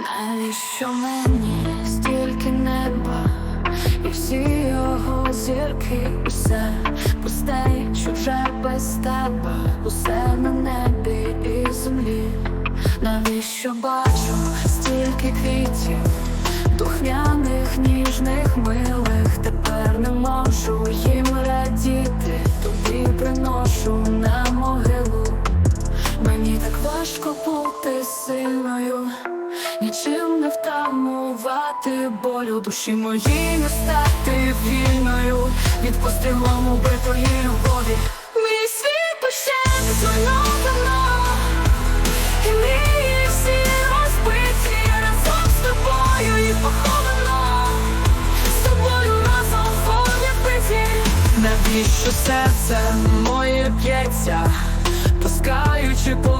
Навіщо мені стільки неба? І всі його зірки, усе пусте, що вже без тебе, усе на небі і землі. Навіщо бачу стільки квітів, духмяних, ніжних, милих, тепер не можу їм радіти, тобі приношу на могилу. Мені так важко бути сильною, нічим не втамувати болю душі моїй не стати вільною від пострілом убитої любові. Мій світ пощен зруйновано, і мрії всі розбиті разом з тобою і поховано. З тобою разом волі вбиті. Навіщо серце моє б'ється? Пускаючи по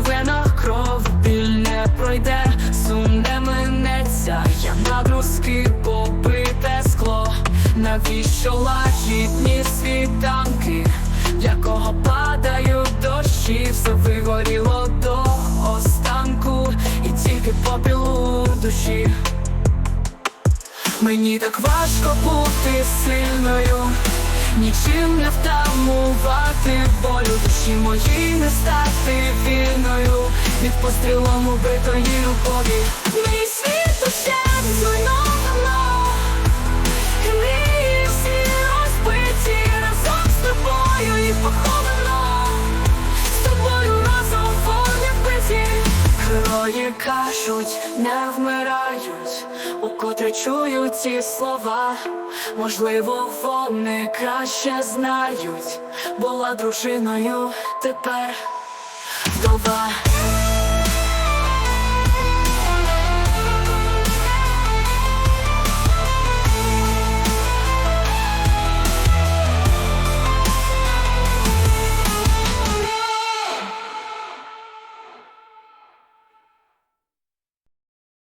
навіщо лагідні світанки, для кого падають дощі, все вигоріло до останку, і тільки попіл у душі. Мені так важко бути сильною, нічим не втамувати болю душі моїй не стати вільною від пострілом убитої любові. Кажуть, не вмирають, укотре чую ці слова. Можливо, вони краще знають, була дружиною тепер вдова.